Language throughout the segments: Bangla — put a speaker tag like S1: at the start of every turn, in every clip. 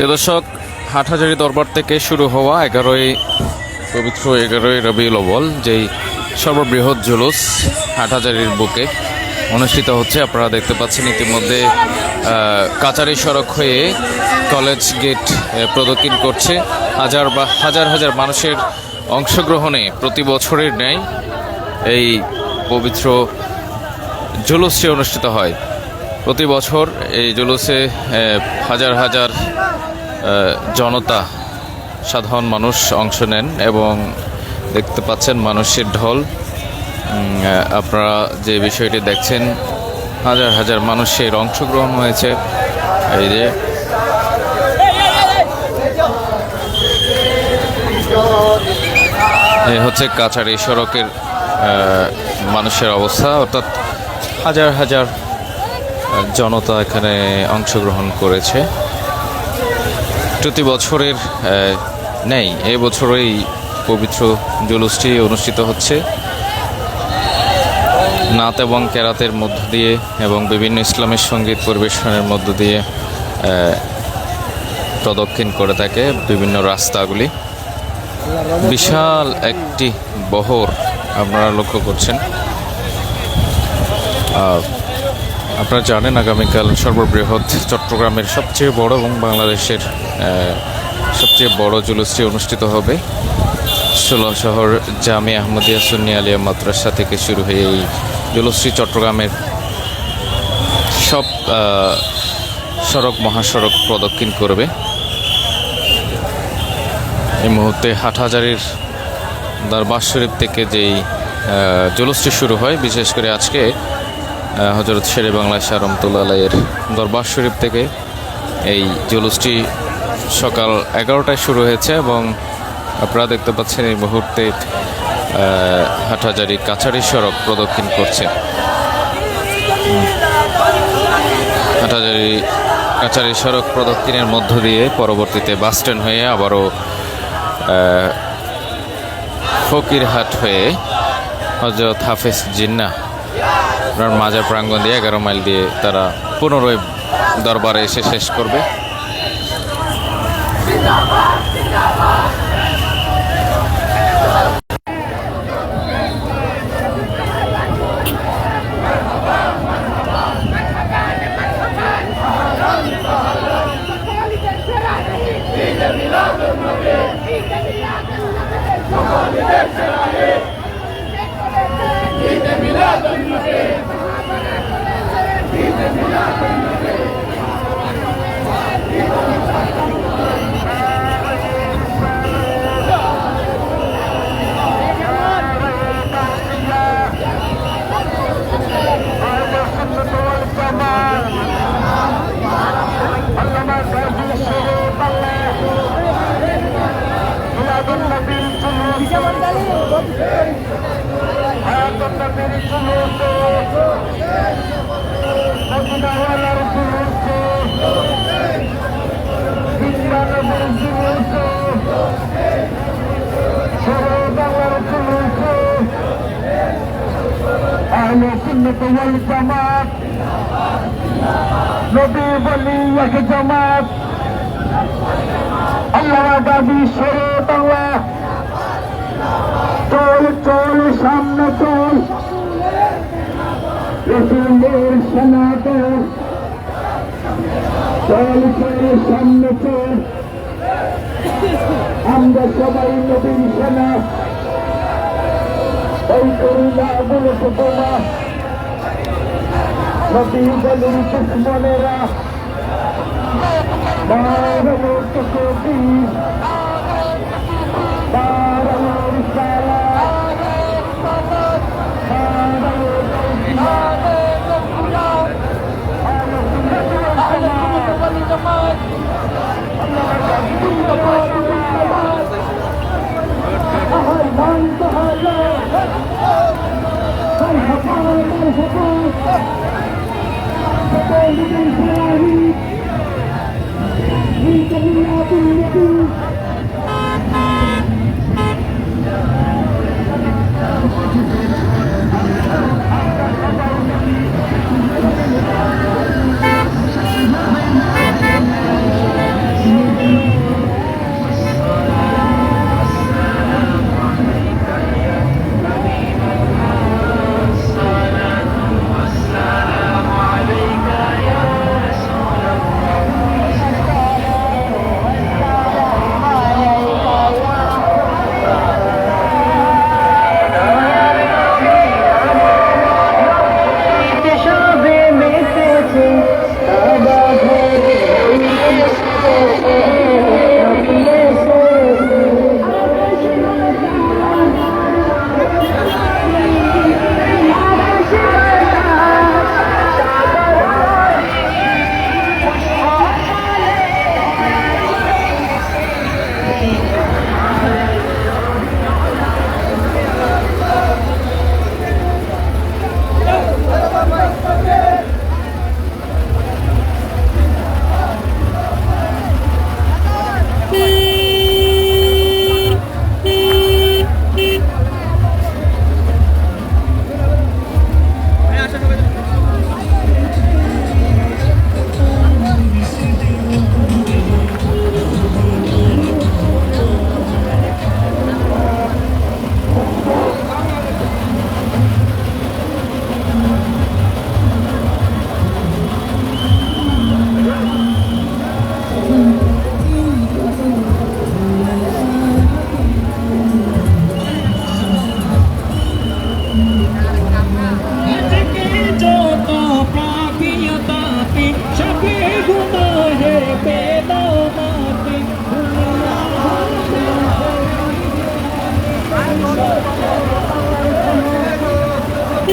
S1: প্রিয় দর্শক, হাটহাজারি দরবার থেকে শুরু হওয়া এগারোই পবিত্র এগারোই রবিউল অবল যেই সর্ববৃহৎ জুলুস হাটহাজারির বুকে অনুষ্ঠিত হচ্ছে। আপনারা দেখতে পাচ্ছেন ইতিমধ্যে কাচারি সড়ক হয়ে কলেজ গেট প্রদক্ষিণ করছে। হাজার বা, হাজার হাজার মানুষের অংশগ্রহণে প্রতি বছরের ন্যায় এই পবিত্র জুলুসটি অনুষ্ঠিত হয়। প্রতি বছর এই জুলুসে হাজার হাজার জনতা, সাধারণ মানুষ অংশ নেন এবং দেখতে পাচ্ছেন মানুষের ঢল। আপনারা যে বিষয়টি দেখছেন, হাজার হাজার মানুষের অংশগ্রহণ হয়েছে। এই যে হচ্ছে কাছাড়ি সড়কের মানুষের অবস্থা। অর্থাৎ হাজার হাজার জনতা এখানে অংশগ্রহণ করেছে। প্রতি বছরের নেই এই বছরই পবিত্র জুলুসটি অনুষ্ঠিত হচ্ছে। নাত এবং কেরাতের মধ্য দিয়ে এবং বিভিন্ন ইসলামের সংগীত পরিবেশনের মধ্য দিয়ে প্রদক্ষিণ করে থাকে বিভিন্ন রাস্তাগুলি। বিশাল একটি বহর আপনারা লক্ষ্য করছেন। আপনারা জানেন আগামীকাল সর্ববৃহৎ চট্টগ্রামের সবচেয়ে বড় এবং বাংলাদেশের সবচেয়ে বড় জুলুসটি অনুষ্ঠিত হবে। ষোলো শহর জামি আহমদিয়া সুন্নি আলিয়া মাদ্রাসা থেকে শুরু হয়ে এই জুলুসটি চট্টগ্রামের সব সড়ক, মহাসড়ক প্রদক্ষিণ করবে। এই মুহূর্তে হাটহাজারির দরবার শরীফ থেকে যেই জুলুসটি শুরু হয়, বিশেষ করে আজকে হজরত শেরে বাংলা শাহ রহমতুল্লাহের দরবার শরীফ থেকে এই জুলুসটি সকাল এগারোটায় শুরু হয়েছে এবং আপনারা দেখতে পাচ্ছেন এই মুহূর্তে হাটহাজারি কাছারি সড়ক প্রদক্ষিণ করছে। হাটহাজারি কাছারি সড়ক প্রদক্ষিণের মধ্য দিয়ে পরবর্তীতে বাস স্ট্যান্ড হয়ে আবারও ফকিরহাট হয়ে হজরত হাফেজ জিন্না ওনার মাজার প্রাঙ্গণ দিয়ে এগারো মাইল দিয়ে তারা পুনরায় দরবারে এসে শেষ করবে।
S2: জামাত নবী বলি এক জামাত আল্লাহ দাবি সরে বাংলা চল চল, সামনে চল। রসুলের সনাতন। চল চল, সামনে চল। আমরা সবাই নবীর সেনা। ওই করুণা গুলো তোমা। নদী বারো কবি
S3: The mud.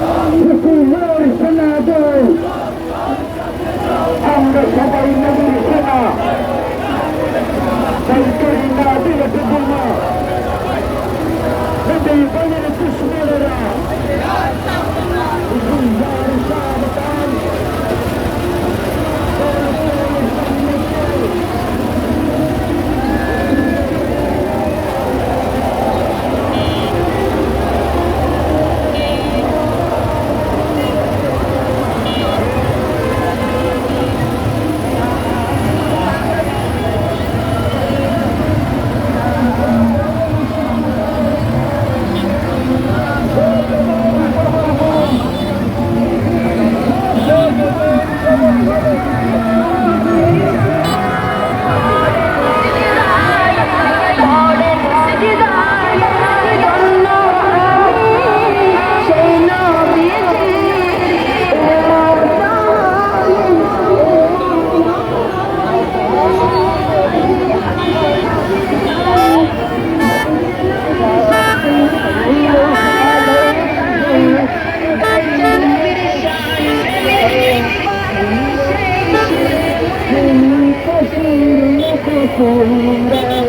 S3: If we
S2: were Thank you.